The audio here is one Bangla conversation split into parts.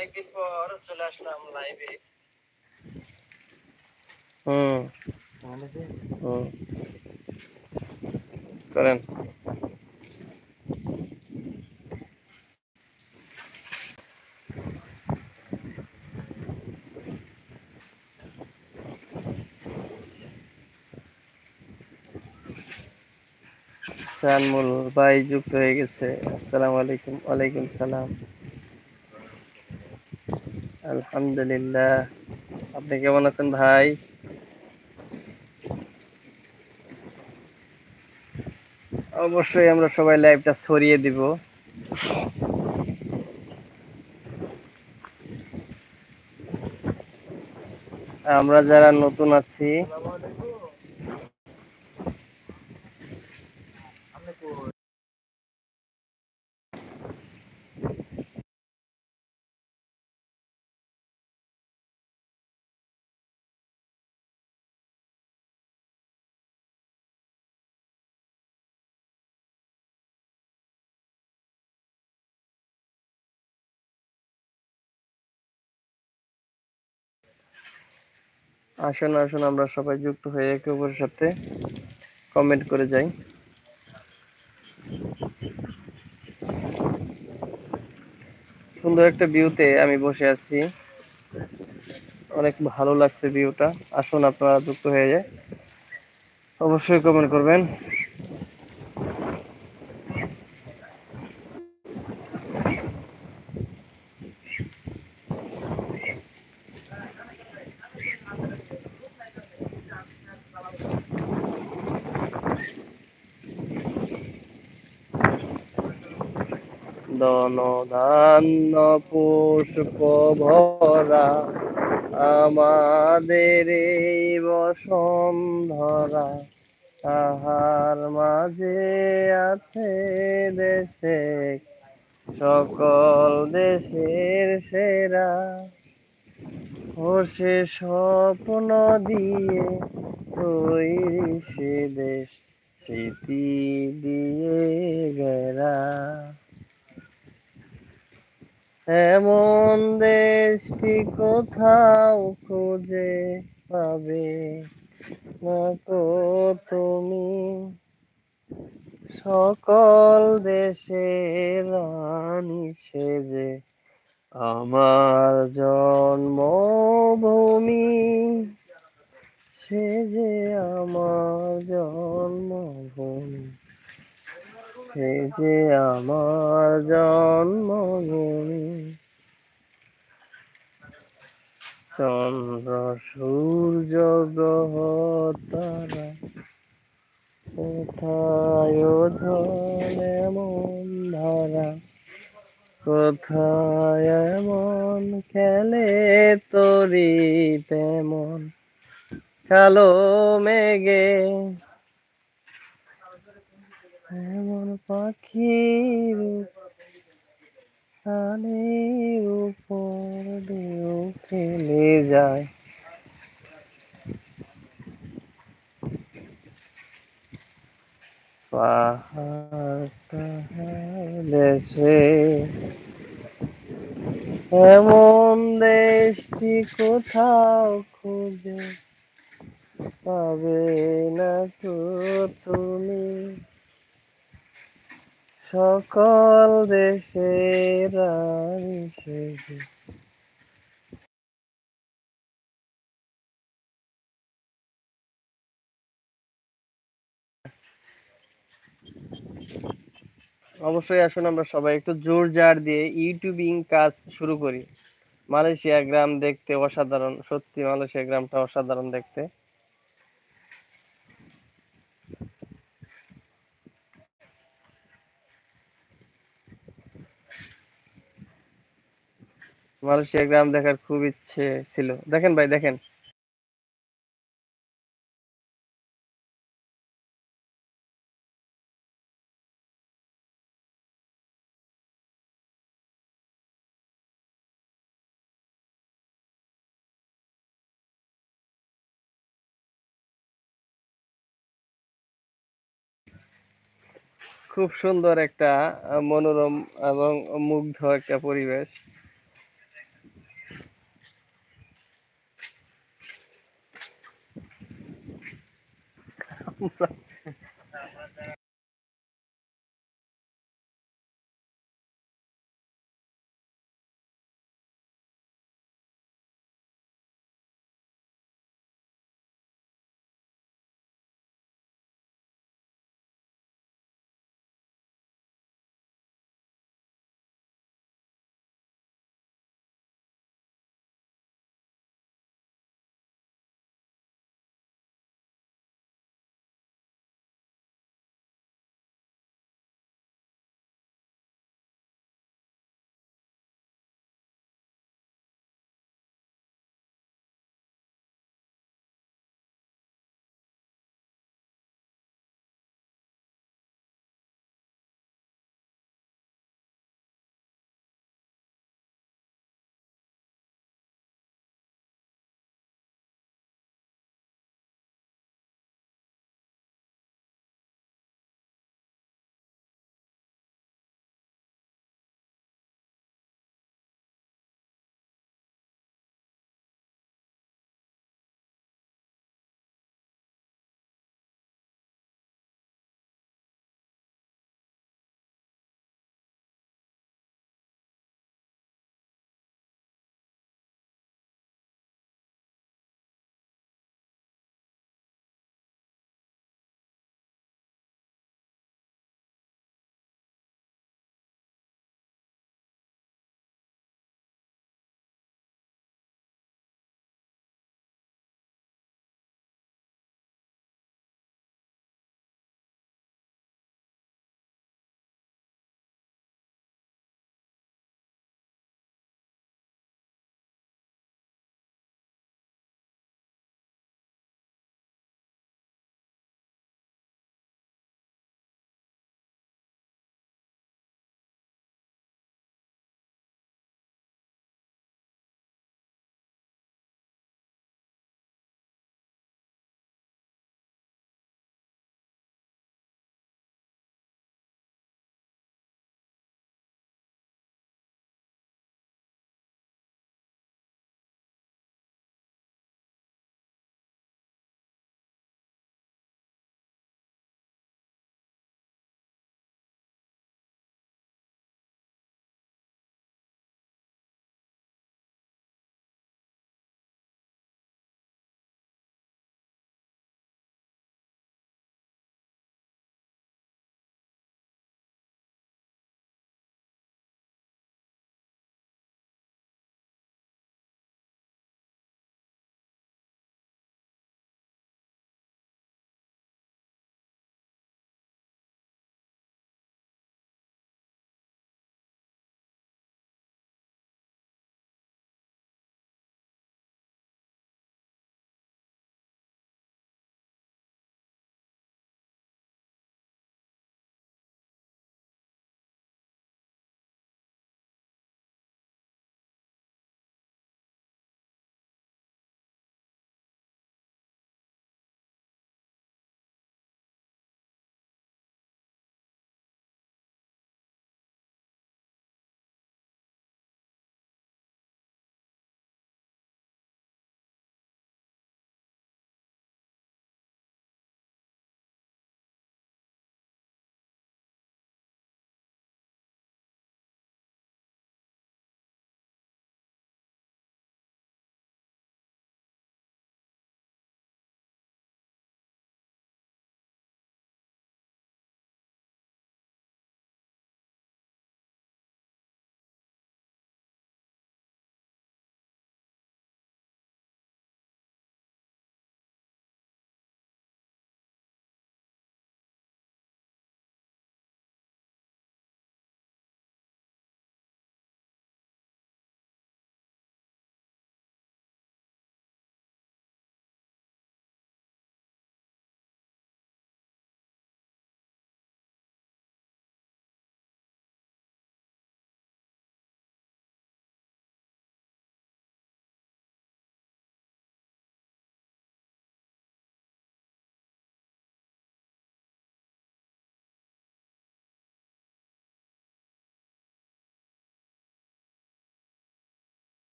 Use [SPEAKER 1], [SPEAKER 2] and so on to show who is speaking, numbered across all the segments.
[SPEAKER 1] অনেকদিন পর চলে আসলাম লাইভে
[SPEAKER 2] করেন। শানমুল ভাই যুক্ত হয়ে গেছে। আসসালামু আলাইকুম। ওয়ালাইকুম সালাম। আলহামদুলিল্লাহ। আপনি কেমন আছেন ভাই? অবশ্যই আমরা সবাই লাইভটা ছড়িয়ে দিব। আমরা যারা নতুন আছি আসুন আসুন, আমরা সবাই যুক্ত হয়ে একে অপরের সাথে কমেন্ট করে যাই। সুন্দর একটা ভিউতে আমি বসে আছি। অনেক ভালো লাগছে ভিউটা আসুন, আপনারা যুক্ত হয়ে যায় অবশ্যই কমেন্ট করবেন। দন ধান্য পুষ্প ভরা আমাদের এই বসন্ধরা। তাহার মাঝে আছে দেশে, সকল দেশের সেরা। ও সে স্বপ্ন দিয়ে তৈরি সে দেশ স্মৃতি দিয়ে গেরা। এমন দেশটি কোথাও খুঁজে পাবে না তো তুমি? সকল দেশের রানী সেজে আমার জন্মভূমি সে যে আমার জন্মভূমি। সে যে আমার জন্মভূমি। চন্দ্র, সূর্য, গ্রহ তারা কোথায় জল এমন ধারা? কোথায় এমন খেলে তরি তেমন? কালো মেঘে এমন পাখির কানের উপর ঢেউ খেলে যায়। পাহাড় দেশে এমন দেশটি কোথাও খুঁজে পাবে না তো তুমি সকল দেশের অবশ্যই আসুন আমরা সবাই একটু জোর জার দিয়ে ইউটিউবিং কাজ শুরু করি। মালয়েশিয়া গ্রাম দেখতে অসাধারণ, সত্যি মালয়েশিয়া গ্রামটা অসাধারণ দেখতে। মালয়েশিয়া গ্রাম দেখার খুব ইচ্ছে ছিল। দেখেন ভাই, দেখেন। খুব সুন্দর একটা মনোরম এবং মুগ্ধ একটা পরিবেশ।
[SPEAKER 3] expulsar.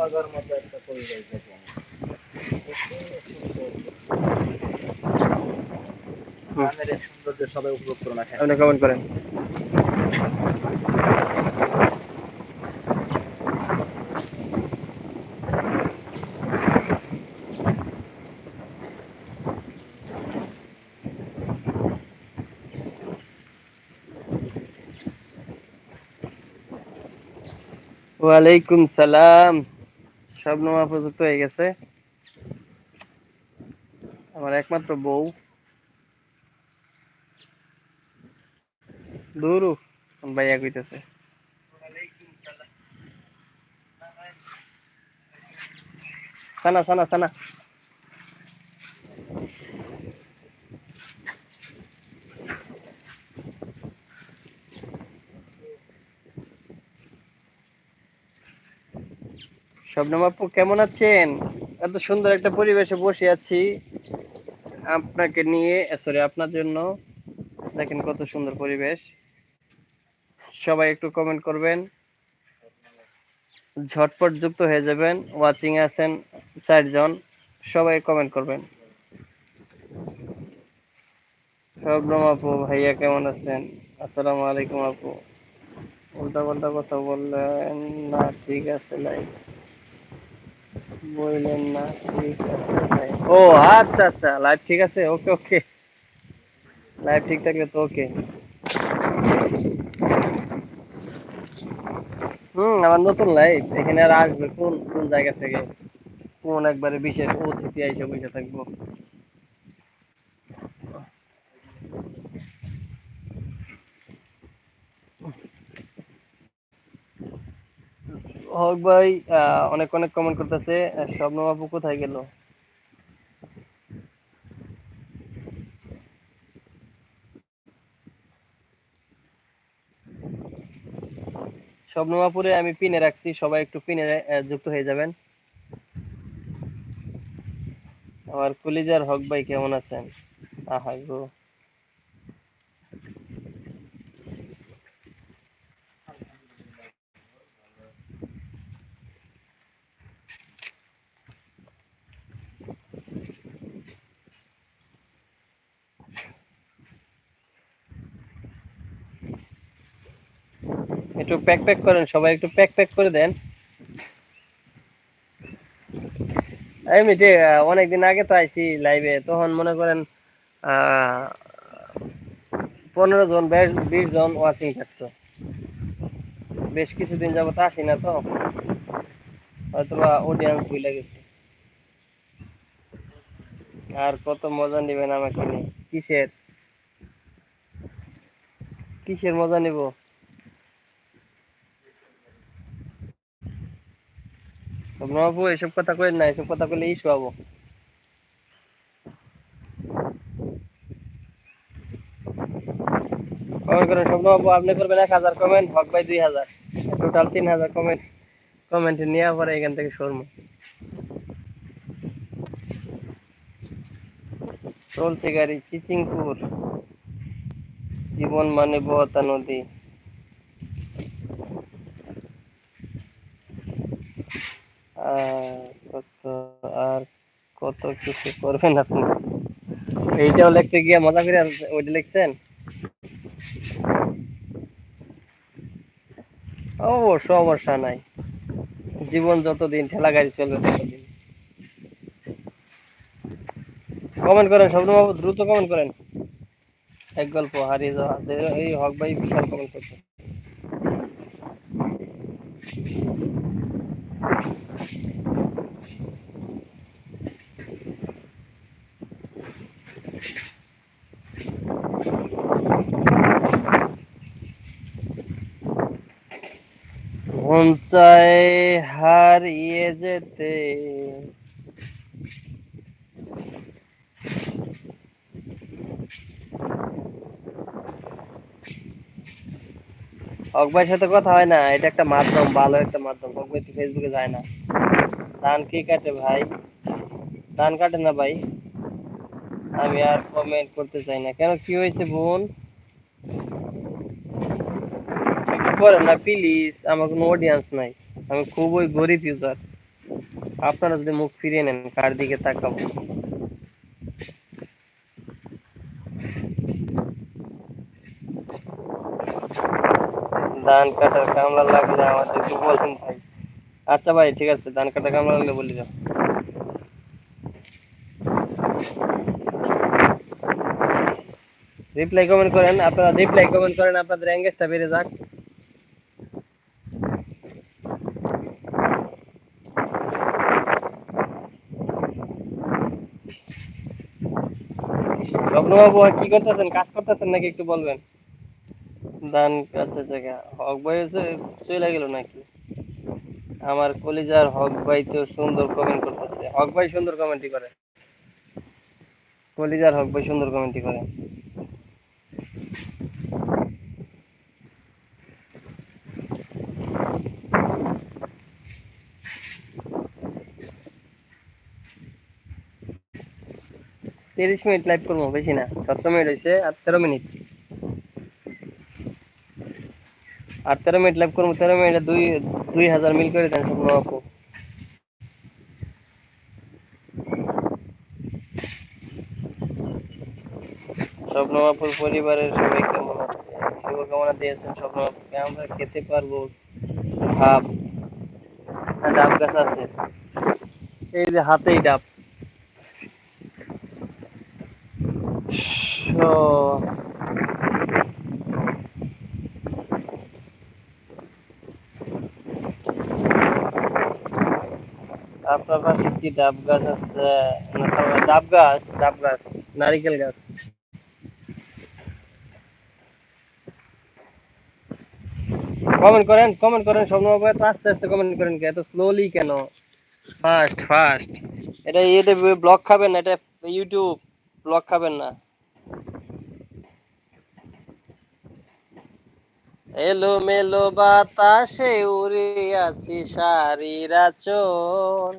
[SPEAKER 3] লাগার মতো একটা পরিবেশ দেখলাম। গ্রামের এই সৌন্দর্য সবাই উপভোগ করুন আসেন
[SPEAKER 2] আপনি কমেন্ট করেন। ওয়ালাইকুম সালাম। সব নোয়া প্রযুক্ত হয়ে গেছে। আমার একমাত্র বউ। দূরু ভাইয়া কইতেছে? সানা সানা সানা। শবনম আপু কেমন আছেন? এত সুন্দর একটা পরিবেশে বসে আছি আপনাকে নিয়ে সরি আপনার জন্য। দেখেন কত সুন্দর পরিবেশ। সবাই একটু কমেন্ট করবেন। ঝটপট যুক্ত হয়ে যাবেন। ওয়াচিং আছেন চারজন। সবাই কমেন্ট করবেন। শবনম আপু ভাইয়া কেমন আছেন? আসসালামু আলাইকুম আপু। উল্টা পাল্টা কথা বললেন না, ঠিক আছে লাইক বললেন না ও আচ্ছা আচ্ছা। লাইভ ঠিক আছে? ওকে ওকে লাইভ ঠিক থাকলে তো ওকে হুম আমার নতুন লাইভ এখানে আর আসবে কোন কোন জায়গা থেকে? কোন একবারে বিশেষ অতিথি আইসে বসে থাকব? হক ভাই অনেক অনেক কমেন্ট করতেছে শবনম আপু কোথায় গেল? শবনম আপুরে আমি পিনে রাখছি, সবাই একটু পিনে যুক্ত হয়ে যাবেন। আমার কলিজার হক ভাই কেমন আছেন? আহা গো একটু প্যাক প্যাক করেন, সবাই একটু প্যাক প্যাক করে দেন। এমনিতে অনেকদিন আগে তো আইছি লাইভে তখন মনে করেন পনেরো জন, বেশ জন ওয়াচিং থাকতো। বেশ কিছুদিন যাবত আসি না তো হয়তো বা অডিয়েন্স ভুলে গেছে। আর কত মজা নেবেন আমাকে নিয়ে, কিসের? কিসের মজা নিব? বাবু, এসব কথা কই না, এসব কথা কইলে ইস্যু হব কমেন্ট করেন স্বপ্ন বাবু, আপনি করবেন এক হাজার কমেন্ট হক ভাই দুই হাজার। টোটাল তিন হাজার কমেন্ট কমেন্ট নিয়ে পরে এখান থেকে সরবো। চলছে গাড়ি, চিচিংপুর। জীবন মানে বহতা নদী। কত আর কত কিছু করবেন আপনি? এইটাও লিখতে গিয়ে মজা করে ওইটা লিখছেন? অবশ্য সমস্যা নাই। জীবন যতদিন ঠেলা গাড়ি চলবে ততদিন। কমেন্ট করেন শব্দবাবু দ্রুত কমেন্ট করেন। এক গল্প হারিয়ে যাওয়া। এই হক ভাই বিশাল কমেন্ট করছে। মন চায় হারিয়ে যেতে। হক ভাইয়ের সাথে কথা হয় না, এটা একটা মাধ্যম, ভালো একটা মাধ্যম হক ভাই তো ফেসবুকে যায় না। ধান কে কাটে ভাই? ধান কাটে না ভাই? আমি আর কমেন্ট করতে চাই না। কেন কি হয়েছে বোন একটু করেন না প্লিজ আমার কোনো অডিয়েন্স নাই। আমি খুবই গরিব ইউজার আপনারা যদি মুখ ফিরিয়ে নেন, কার দিকে তাকাবো? ধান কাটার কামলা লাগলে আমাদের একটু বলেন ভাই। আচ্ছা ভাই, ঠিক আছে, ধান কাটার কামলা লাগলে বলি যাও রিপ্লাই কমেন্ট করেন, আপনারা রিপ্লাই কমেন্ট করেন, আপনাদের এঙ্গেজটা বেড়ে যাক। রত্নবাবু আর কি করতেছেন? কাজ করতেছেন নাকি একটু বলবেন? দান আচ্ছা জায়গা। হক ভাই চলে গেল নাকি? আমার কলিজার হক ভাই তো সুন্দর কমেন্ট করতেছে। হক ভাই সুন্দর কমেন্টই করে। কলিজার হক ভাই সুন্দর কমেন্টই করে। তিরিশ মিনিট লাইভ করব বেশি না। সতেরো মিনিট হয়েছে আর তেরো মিনিট। আর তেরো মিনিট লাইভ করব তেরো মিনিটে দুই দুই হাজার মিল করে দেন স্বপ্ন আপু পরিবারের সবাই কেমন আছে? শুভকামনা দিয়েছেন আমরা খেতে পারব। হ্যাঁ, ডাব গাছ আছে। এই যে হাতেই ডাব তো আপনার পাশে কি ডাব গাছ আছে? ডাব গাছ ডাব গাছ, নারিকেল গাছ। কমেন্ট করেন কমেন্ট করেন সব নম্বর এত আস্তে আস্তে কমেন্ট করেন এত স্লোলি কেন? ফাস্ট ফাস্ট এটা ইয়েতে ব্লগ খাবেন এটা ইউটিউব ব্লগ খাবেন না। এলো মেলো বাতাসে উড়ে আছি শাড়ির আচল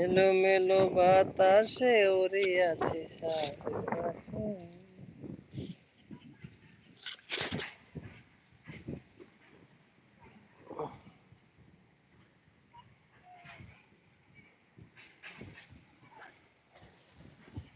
[SPEAKER 2] এলো মেলো বাতাসে উড়ে আছি শাড়ির আচল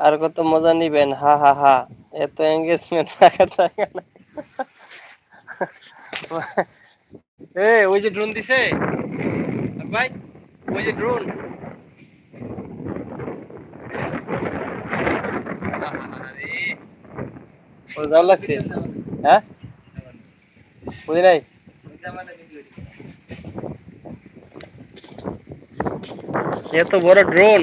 [SPEAKER 2] আর কত মজা নিবেন, হা হা হা। এত এঙ্গেজমেন্ট রাখা থাকে না। এ ওই যে ড্রোন দিছে। ভাই, ওই যে ড্রোন ও যাও লাগছে? হ্যাঁ? বুঝি নাই? এত বড় ড্রোন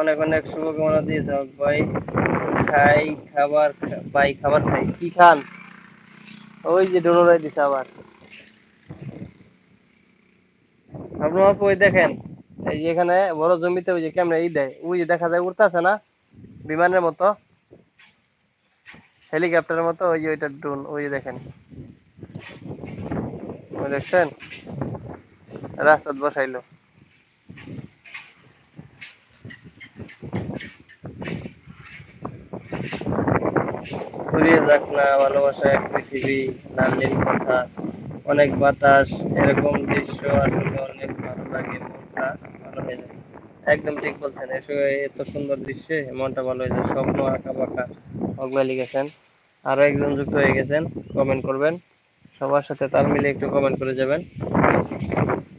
[SPEAKER 2] অনেক অনেক শুভকামনা দিয়েছে হক ভাই, খাই, খাবার ভাই, খাবার খাই। কি খান? ওই যে ডোনোরাই দিছে আবার। আপনার আপু ওই দেখেন? এই যে এখানে বড় জমিতে ওই যে ক্যামেরা ই দেয়? ওই যে দেখা যায় উড়তেছে না? বিমানের মতো? হেলিকপ্টারের মতো? ওই যে ওইটা ড্রোন, ওই যে দেখেন। ওই দেখছেন? রাস্তাত বসাইলো। ফুরিয়ে যাক না, ভালোবাসা এক পৃথিবী লাল নীল কথা অনেক বাতাস, এরকম দৃশ্য আসলে অনেক ভালো লাগে, মনটা ভালো হয়ে যায়। একদম ঠিক বলছেন, এসে, এত সুন্দর দৃশ্যে মনটা ভালো হয়ে যায়, স্বপ্ন আঁকা বাঁকা, অগলা লিখেছেন। আরও একজন যুক্ত হয়ে গেছেন কমেন্ট করবেন। সবার সাথে তাল মিলে একটু কমেন্ট করে যাবেন।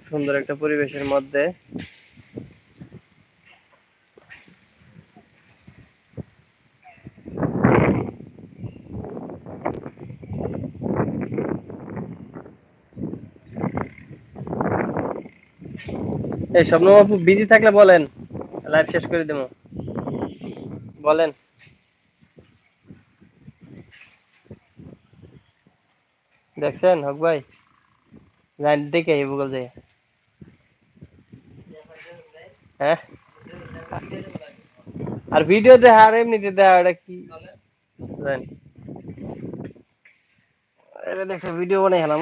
[SPEAKER 2] সুন্দর একটা পরিবেশের মধ্যে এই স্বপ্ন বাবু বিজি থাকলে বলেন লাইভ শেষ করে দেবো। বলেন। দেখছেন হক ভাই? লাইন দেখে এই গুগল দিয়ে। হ্যাঁ? আর ভিডিও দেখা আর এমনিতে দেখা এটা কি? জানি। এটা দেখছ ভিডিও বানাই হেলাম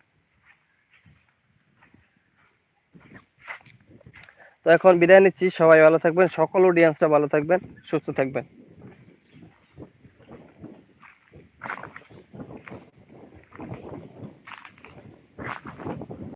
[SPEAKER 2] তো এখন বিদায় নিচ্ছি। সবাই ভালো থাকবেন সকল অডিয়েন্সরা ভালো থাকবেন সুস্থ থাকবেন।